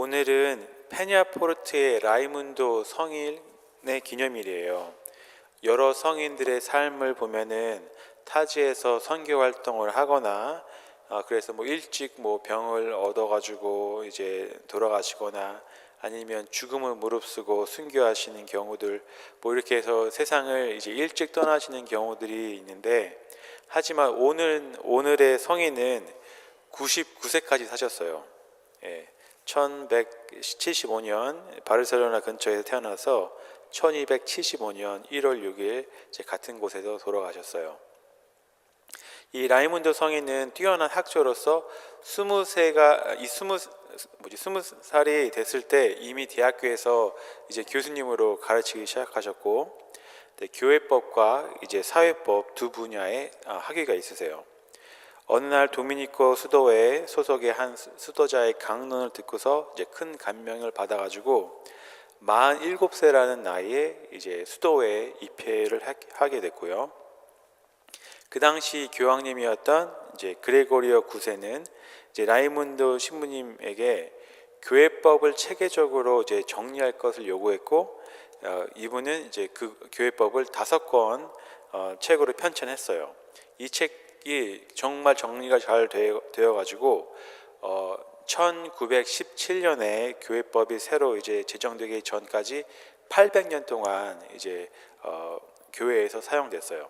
오늘은 페냐포르트의 라이문도 성인의 기념일이에요. 여러 성인들의 삶을 보면은 타지에서 선교 활동을 하거나 아, 그래서 뭐 일찍 뭐 병을 얻어가지고 이제 돌아가시거나 아니면 죽음을 무릅쓰고 순교하시는 경우들 뭐 이렇게 해서 세상을 이제 일찍 떠나시는 경우들이 있는데 하지만 오늘 오늘의 성인은 99세까지 사셨어요. 예. 1175년 바르셀로나 근처에서 태어나서 1275년 1월 6일 제 같은 곳에서 돌아가셨어요. 이 라이문드 성인은 뛰어난 학자로서 스무 세가 이 스무 뭐지 스무 살이 됐을 때 이미 대학교에서 이제 교수님으로 가르치기 시작하셨고 네, 교회법과 이제 사회법 두 분야에 아, 학위가 있으세요. 어느 날 도미니코 수도회 소속의 한 수- 수도자의 강론을 듣고서 이제 큰 감명을 받아가지고 47세라는 나이에 이제 수도회에 입회를 하- 하게 됐고요. 그 당시 교황님이었던 이제 그레고리오 9세는 이제 라이문드 신부님에게 교회법을 체계적으로 이제 정리할 것을 요구했고 어, 이분은 이제 그 교회법을 다섯 권 어, 책으로 편찬했어요. 이책 이 정말 정리가 잘 되어, 가지고 어, 1917년에 교회법이 새로 이제 제정되기 전까지 800년 동안 이제 어, 교회에서 사용됐어요.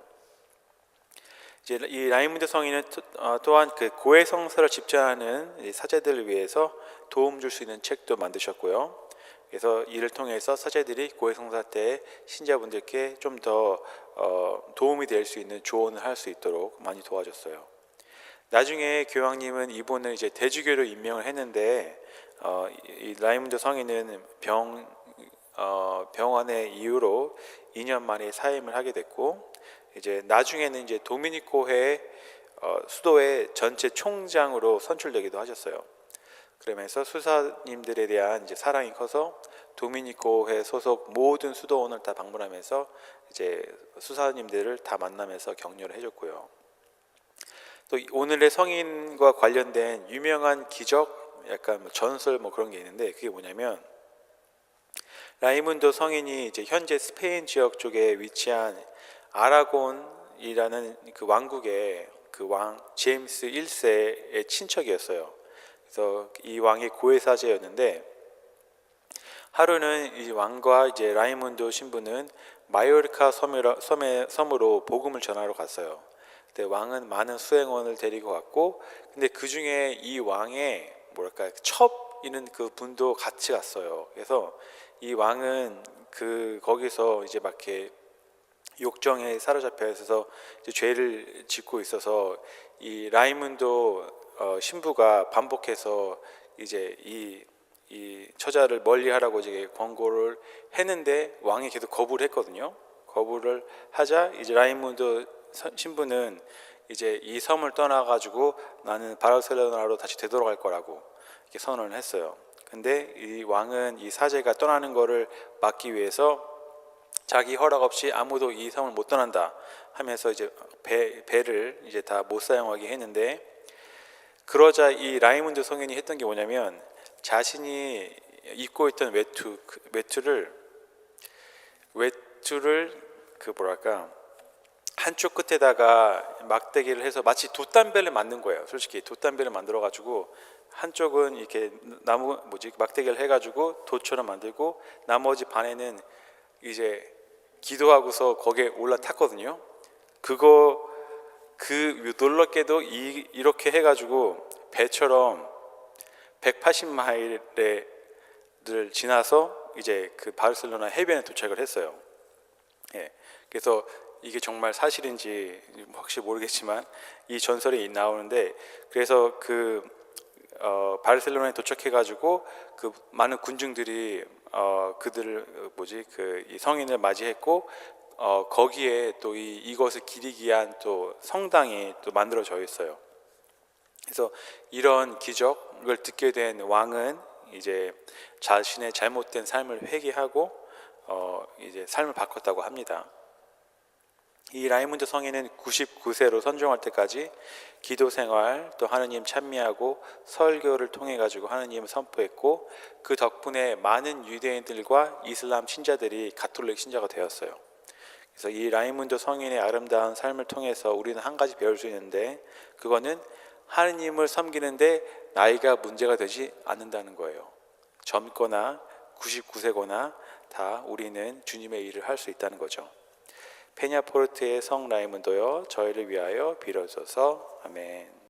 이제 이 라이문드 성인은 또- 어, 또한 그 고해 성사를 집전하는 이 사제들을 위해서 도움 줄 수 있는 책도 만드셨고요. 그래서 이를 통해서 사제들이 고해 성사 때 신자분들께 좀더 어, 도움이 될 수 있는 조언을 할 수 있도록 많이 도와줬어요. 나중에 교황님은 이분을 이제 대주교로 임명을 했는데 어, 라이문드 성인은 병 어, 병원의 이유로 2년 만에 사임을 하게 됐고 이제 나중에는 이제 도미니코회 어, 수도의 전체 총장으로 선출되기도 하셨어요. 그러면서 수사님들에 대한 이제 사랑이 커서 도미니코회 소속 모든 수도원을 다 방문하면서 이제 수사님들을 다 만나면서 격려를 해줬고요. 또 오늘의 성인과 관련된 유명한 기적, 약간 뭐 전설 뭐 그런 게 있는데 그게 뭐냐면 라이문도 성인이 이제 현재 스페인 지역 쪽에 위치한 아라곤이라는 그 왕국의 그 왕 제임스 1세의 친척이었어요. 그래서 이 왕의 고해사제였는데 하루는 이 왕과 이제 라이문도 신부는 마요르카 섬이라- 섬에 섬으로 복음을 전하러 갔어요. 그때 왕은 많은 수행원을 데리고 갔고, 근데 그 중에 이 왕의 뭐랄까 첩이는 그 분도 같이 갔어요. 그래서 이 왕은 그 거기서 이제 막 이렇게 욕정에 사로잡혀 있어서 죄를 짓고 있어서 이 라이문도 어, 신부가 반복해서 이제 이, 이 처자를 멀리하라고 이제 권고를 했는데 왕이 계속 거부를 했거든요. 거부를 하자 이제 서- 신부는 이제 이 섬을 떠나가지고 나는 바르셀로나로 다시 되돌아갈 거라고 이렇게 선언을 했어요. 근데 이 왕은 이 사제가 떠나는 거를 막기 위해서 자기 허락 없이 아무도 이 섬을 못 떠난다 하면서 이제 배, 배를 이제 다 못 사용하게 했는데 그러자 이 라이문드 성인이 했던 게 뭐냐면 자신이 입고 있던 외투 그 외투를 외투를 그 뭐랄까 한쪽 끝에다가 막대기를 해서 마치 돛담배를 만든 거예요. 솔직히 돛담배를 만들어 가지고 한쪽은 이렇게 나무 뭐지 막대기를 해가지고 돛처럼 만들고 나머지 반에는 이제 기도하고서 거기에 올라탔거든요. 그거 그 놀랍게도 이, 이렇게 해가지고 배처럼 180마일을 지나서 이제 그 바르셀로나 해변에 도착을 했어요. 예, 그래서 이게 정말 사실인지 혹시 모르겠지만 이 전설이 나오는데 그래서 그 어, 바르셀로나에 도착해가지고 그 많은 군중들이 어, 그들을 어, 뭐지 그이 성인을 맞이했고 어, 거기에 또 이 이것을 기리기 위한 또 성당이 또 만들어져 있어요. 그래서 이런 기적을 듣게 된 왕은 이제 자신의 잘못된 삶을 회개하고 어, 이제 삶을 바꿨다고 합니다. 이 라이문드 성인은 99세로 선종할 때까지 기도 생활 또 하느님 찬미하고 설교를 통해 가지고 하느님을 선포했고 그 덕분에 많은 유대인들과 이슬람 신자들이 가톨릭 신자가 되었어요. 그래서 이 라이문드 성인의 아름다운 삶을 통해서 우리는 한 가지 배울 수 있는데 그거는 하느님을 섬기는데 나이가 문제가 되지 않는다는 거예요. 젊거나 99세거나 다 우리는 주님의 일을 할 수 있다는 거죠. 페냐포르트의 성 라이문도여 저희를 위하여 빌어줘서 아멘.